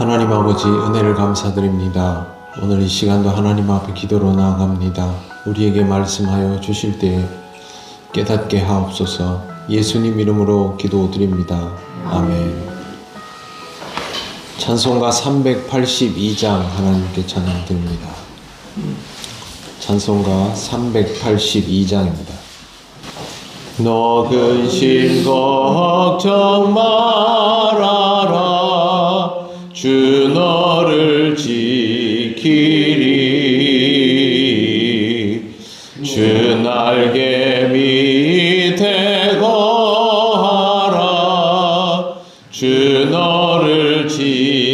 하나님 아버지 은혜를 감사드립니다. 오늘 이 시간도 하나님 앞에 기도로 나아갑니다. 우리에게 말씀하여 주실 때에 깨닫게 하옵소서 예수님 이름으로 기도드립니다. 아멘. 찬송가 382장 하나님께 찬양드립니다. 찬송가 382장입니다. 너 근심 걱정 말아라 주 너를 지키리. 주 날개 밑에 거하라. 주 너를 지키리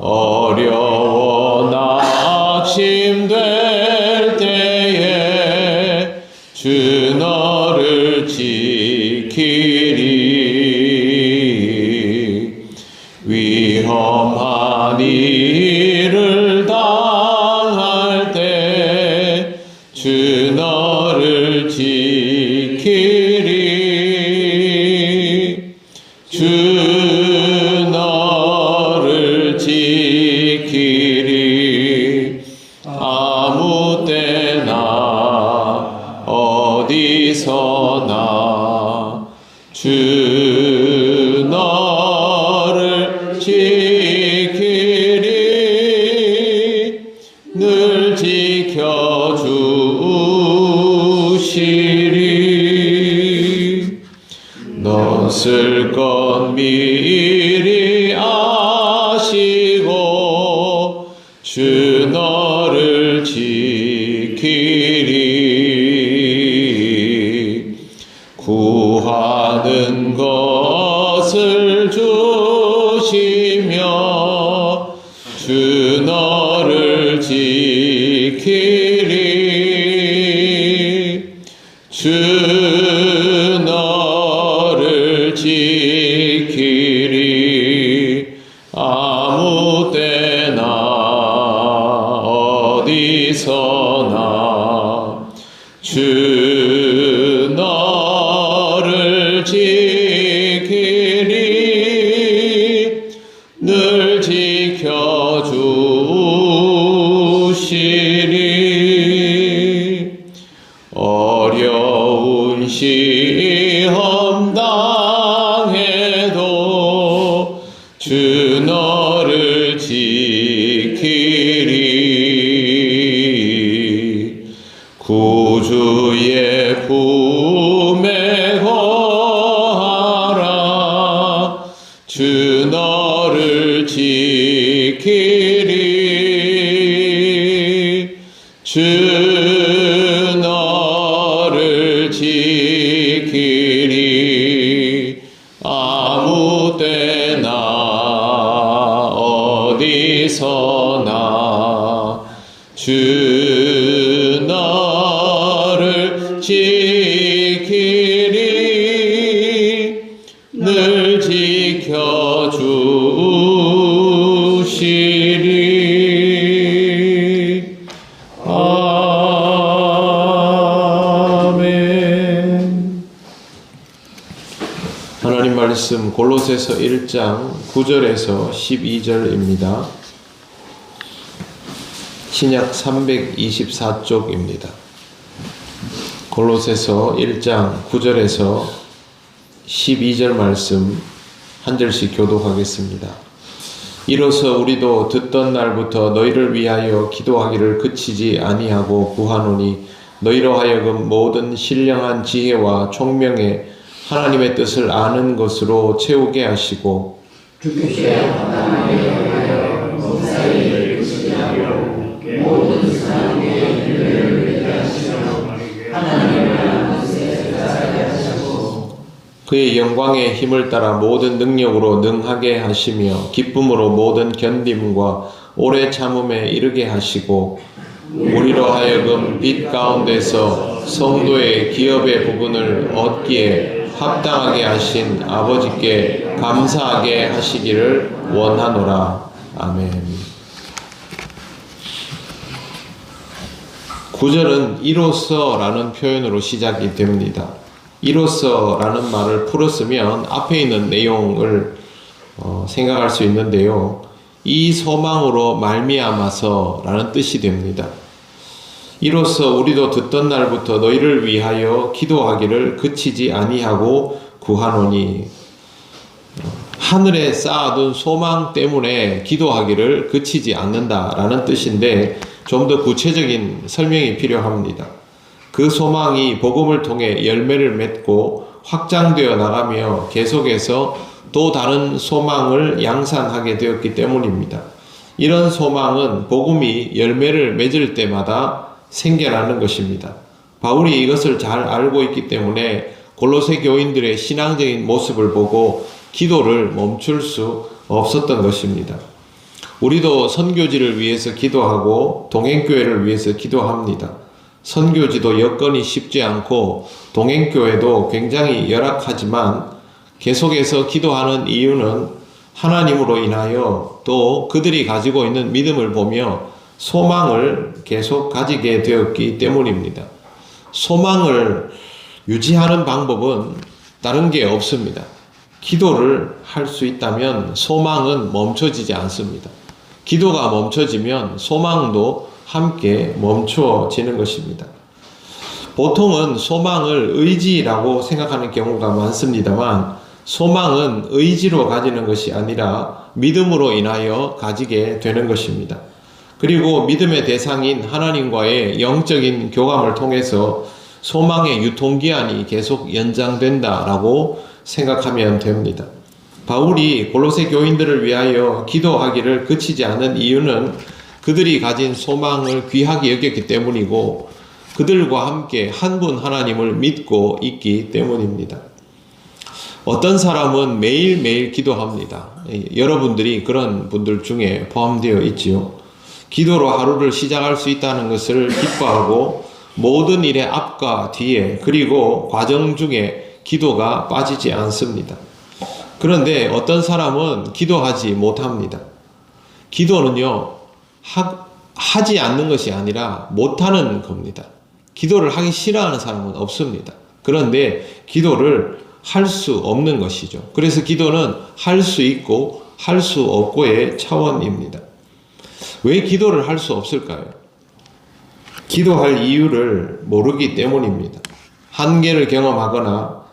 어려워 낙심될 때에 주 너를 지키리. 주 너쓸 것 미리 아시고 주 시험 당해도 주 지키 말씀 골로새서 1장 9절에서 12절입니다. 신약 324쪽입니다. 골로새서 1장 9절에서 12절 말씀 한 절씩 교독하겠습니다. 이로써 우리도 듣던 날부터 너희를 위하여 기도하기를 그치지 아니하고 구하노니 너희로 하여금 모든 신령한 지혜와 총명에 하나님의 뜻을 아는 것으로 채우게 하시고 그의 영광의 힘을 따라 모든 능력으로 능하게 하시며 기쁨으로 모든 견딤과 오래 참음에 이르게 하시고 우리로 하여금 빛 가운데서 성도의 기업의 부분을 얻기에 합당하게 하신 아버지께 감사하게 하시기를 원하노라. 아멘. 구절은 이로써라는 표현으로 시작이 됩니다. 이로써라는 말을 풀었으면 앞에 있는 내용을 어, 생각할 수 있는데요. 이 소망으로 말미암아서라는 뜻이 됩니다. 이로써 우리도 듣던 날부터 너희를 위하여 기도하기를 그치지 아니하고 구하노니 하늘에 쌓아둔 소망 때문에 기도하기를 그치지 않는다라는 뜻인데 좀 더 구체적인 설명이 필요합니다. 그 소망이 복음을 통해 열매를 맺고 확장되어 나가며 계속해서 또 다른 소망을 양산하게 되었기 때문입니다. 이런 소망은 복음이 열매를 맺을 때마다 생겨나는 것입니다. 바울이 이것을 잘 알고 있기 때문에 골로새 교인들의 신앙적인 모습을 보고 기도를 멈출 수 없었던 것입니다. 우리도 선교지를 위해서 기도하고 동행교회를 위해서 기도합니다. 선교지도 여건이 쉽지 않고 동행교회도 굉장히 열악하지만 계속해서 기도하는 이유는 하나님으로 인하여 또 그들이 가지고 있는 믿음을 보며 소망을 계속 가지게 되었기 때문입니다. 소망을 유지하는 방법은 다른 게 없습니다. 기도를 할 수 있다면 소망은 멈춰지지 않습니다. 기도가 멈춰지면 소망도 함께 멈추어지는 것입니다. 보통은 소망을 의지라고 생각하는 경우가 많습니다만 소망은 의지로 가지는 것이 아니라 믿음으로 인하여 가지게 되는 것입니다. 그리고 믿음의 대상인 하나님과의 영적인 교감을 통해서 소망의 유통기한이 계속 연장된다라고 생각하면 됩니다. 바울이 골로새 교인들을 위하여 기도하기를 그치지 않은 이유는 그들이 가진 소망을 귀하게 여겼기 때문이고 그들과 함께 한 분 하나님을 믿고 있기 때문입니다. 어떤 사람은 매일매일 기도합니다. 여러분들이 그런 분들 중에 포함되어 있지요. 기도로 하루를 시작할 수 있다는 것을 기뻐하고 모든 일의 앞과 뒤에 그리고 과정 중에 기도가 빠지지 않습니다. 그런데 어떤 사람은 기도하지 못합니다. 기도는요, 하, 하지 않는 것이 아니라 못하는 겁니다. 기도를 하기 싫어하는 사람은 없습니다. 그런데 기도를 할 수 없는 것이죠. 그래서 기도는 할 수 있고 할 수 없고의 차원입니다. 왜 기도를 할 수 없을까요? 기도할 이유를 모르기 때문입니다. 한계를 경험하거나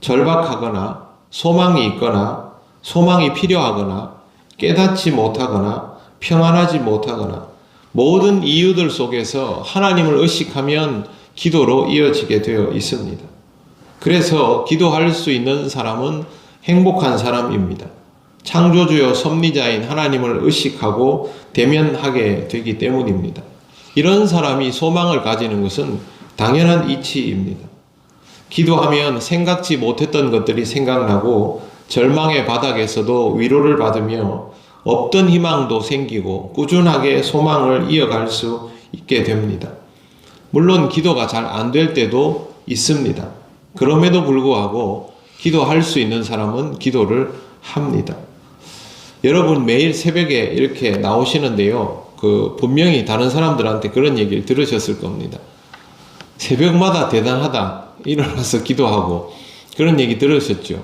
절박하거나 소망이 있거나 소망이 필요하거나 깨닫지 못하거나 평안하지 못하거나 모든 이유들 속에서 하나님을 의식하면 기도로 이어지게 되어 있습니다. 그래서 기도할 수 있는 사람은 행복한 사람입니다. 창조주요 섭리자인 하나님을 의식하고 대면하게 되기 때문입니다. 이런 사람이 소망을 가지는 것은 당연한 이치입니다. 기도하면 생각지 못했던 것들이 생각나고 절망의 바닥에서도 위로를 받으며 없던 희망도 생기고 꾸준하게 소망을 이어갈 수 있게 됩니다. 물론 기도가 잘 안 될 때도 있습니다. 그럼에도 불구하고 기도할 수 있는 사람은 기도를 합니다. 여러분 매일 새벽에 이렇게 나오시는데요. 그 분명히 다른 사람들한테 그런 얘기를 들으셨을 겁니다. 새벽마다 대단하다. 일어나서 기도하고 그런 얘기 들으셨죠.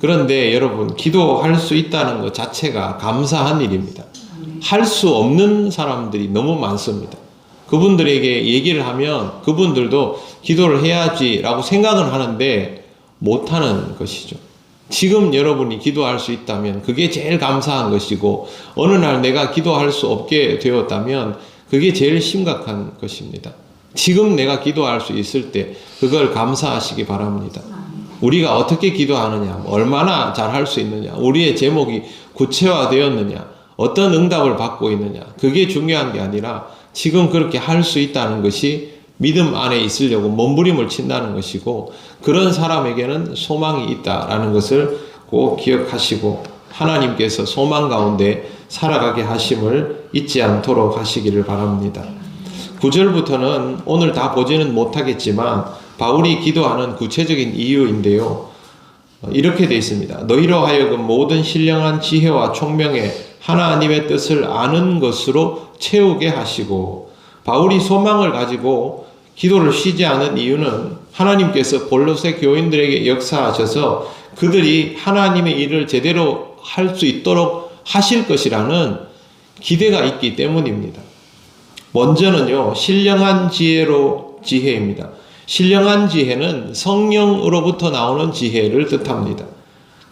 그런데 여러분 기도할 수 있다는 것 자체가 감사한 일입니다. 할 수 없는 사람들이 너무 많습니다. 그분들에게 얘기를 하면 그분들도 기도를 해야지라고 생각은 하는데 못하는 것이죠. 지금 여러분이 기도할 수 있다면 그게 제일 감사한 것이고 어느 날 내가 기도할 수 없게 되었다면 그게 제일 심각한 것입니다. 지금 내가 기도할 수 있을 때 그걸 감사하시기 바랍니다. 우리가 어떻게 기도하느냐, 얼마나 잘 할 수 있느냐, 우리의 제목이 구체화되었느냐, 어떤 응답을 받고 있느냐, 그게 중요한 게 아니라 지금 그렇게 할 수 있다는 것이 믿음 안에 있으려고 몸부림을 친다는 것이고 그런 사람에게는 소망이 있다라는 것을 꼭 기억하시고 하나님께서 소망 가운데 살아가게 하심을 잊지 않도록 하시기를 바랍니다. 9절부터는 오늘 다 보지는 못하겠지만 바울이 기도하는 구체적인 이유인데요. 어, 이렇게 되어 있습니다. 너희로 하여금 모든 신령한 지혜와 총명에 하나님의 뜻을 아는 것으로 채우게 하시고 바울이 소망을 가지고 기도를 쉬지 않은 이유는 하나님께서 볼로새 교인들에게 역사하셔서 그들이 하나님의 일을 제대로 할 수 있도록 하실 것이라는 기대가 있기 때문입니다. 먼저는요, 신령한 지혜로 지혜입니다. 신령한 지혜는 성령으로부터 나오는 지혜를 뜻합니다.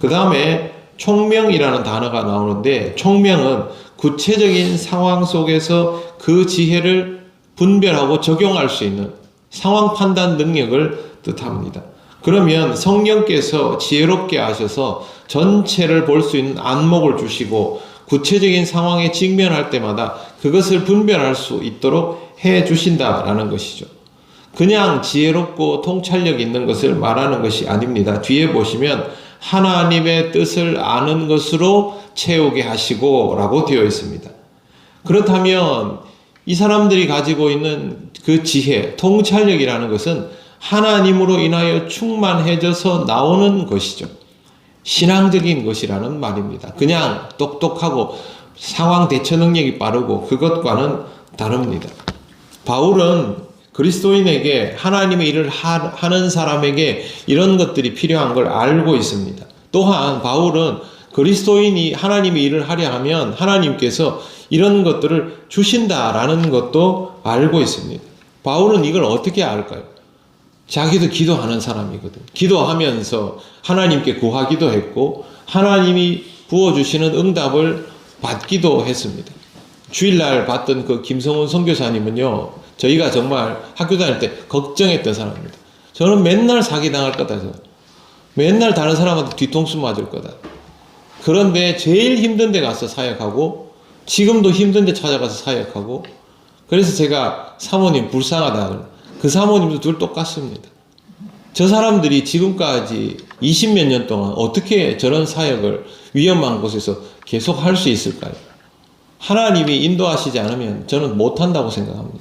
그 다음에 총명이라는 단어가 나오는데, 총명은 구체적인 상황 속에서 그 지혜를 분별하고 적용할 수 있는 상황 판단 능력을 뜻합니다. 그러면 성령께서 지혜롭게 하셔서 전체를 볼 수 있는 안목을 주시고 구체적인 상황에 직면할 때마다 그것을 분별할 수 있도록 해 주신다라는 것이죠. 그냥 지혜롭고 통찰력 있는 것을 말하는 것이 아닙니다. 뒤에 보시면 하나님의 뜻을 아는 것으로 채우게 하시고 라고 되어 있습니다. 그렇다면 이 사람들이 가지고 있는 그 지혜, 통찰력이라는 것은 하나님으로 인하여 충만해져서 나오는 것이죠. 신앙적인 것이라는 말입니다. 그냥 똑똑하고 상황 대처 능력이 빠르고 그것과는 다릅니다. 바울은 그리스도인에게 하나님의 일을 하, 하는 사람에게 이런 것들이 필요한 걸 알고 있습니다. 또한 바울은 그리스도인이 하나님의 일을 하려 하면 하나님께서 이런 것들을 주신다라는 것도 알고 있습니다. 바울은 이걸 어떻게 알까요? 자기도 기도하는 사람이거든. 기도하면서 하나님께 구하기도 했고, 하나님이 부어주시는 응답을 받기도 했습니다. 주일날 봤던 그 김성훈 선교사님은요, 저희가 정말 학교 다닐 때 걱정했던 사람입니다. 저는 맨날 사기당할 거다. 저. 맨날 다른 사람한테 뒤통수 맞을 거다. 그런데 제일 힘든 데 가서 사역하고, 지금도 힘든 데 찾아가서 사역하고, 그래서 제가 사모님 불쌍하다. 그 사모님도 둘 똑같습니다. 저 사람들이 지금까지 20몇 년 동안 어떻게 저런 사역을 위험한 곳에서 계속 할 수 있을까요? 하나님이 인도하시지 않으면 저는 못한다고 생각합니다.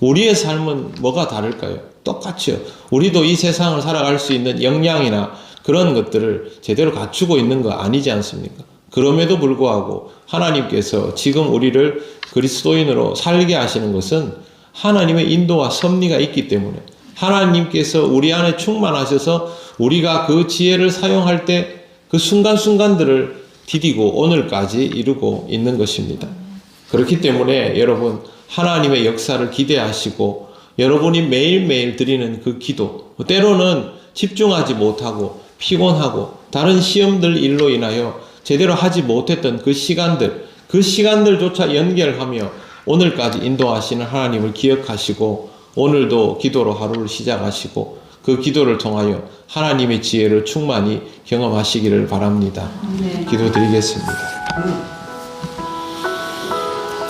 우리의 삶은 뭐가 다를까요? 똑같죠. 우리도 이 세상을 살아갈 수 있는 역량이나 그런 것들을 제대로 갖추고 있는 거 아니지 않습니까? 그럼에도 불구하고 하나님께서 지금 우리를 그리스도인으로 살게 하시는 것은 하나님의 인도와 섭리가 있기 때문에 하나님께서 우리 안에 충만하셔서 우리가 그 지혜를 사용할 때 그 순간순간들을 디디고 오늘까지 이루고 있는 것입니다. 그렇기 때문에 여러분 하나님의 역사를 기대하시고 여러분이 매일매일 드리는 그 기도 때로는 집중하지 못하고 피곤하고 다른 시험들 일로 인하여 제대로 하지 못했던 그 시간들 그 시간들조차 연결하며 오늘까지 인도하시는 하나님을 기억하시고 오늘도 기도로 하루를 시작하시고 그 기도를 통하여 하나님의 지혜를 충만히 경험하시기를 바랍니다. 기도드리겠습니다.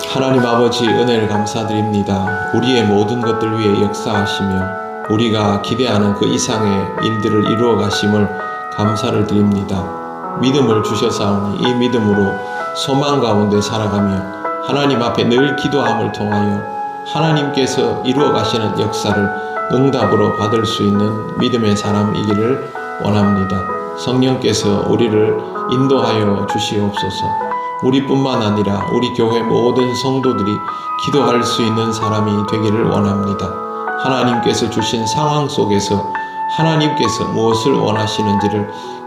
하나님 아버지 은혜를 감사드립니다. 우리의 모든 것들 위해 역사하시며 우리가 기대하는 그 이상의 일들을 이루어 가심을 감사를 드립니다. 믿음을 주셔사오니 이 믿음으로 소망 가운데 살아가며 하나님 앞에 늘 기도함을 통하여 하나님께서 이루어 가시는 역사를 응답으로 받을 수 있는 믿음의 사람이기를 원합니다. 성령께서 우리를 인도하여 주시옵소서. 우리뿐만 아니라 우리 교회 모든 성도들이 기도할 수 있는 사람이 되기를 원합니다. 하나님께서 주신 상황 속에서 하나님께서 무엇을 원하시는지를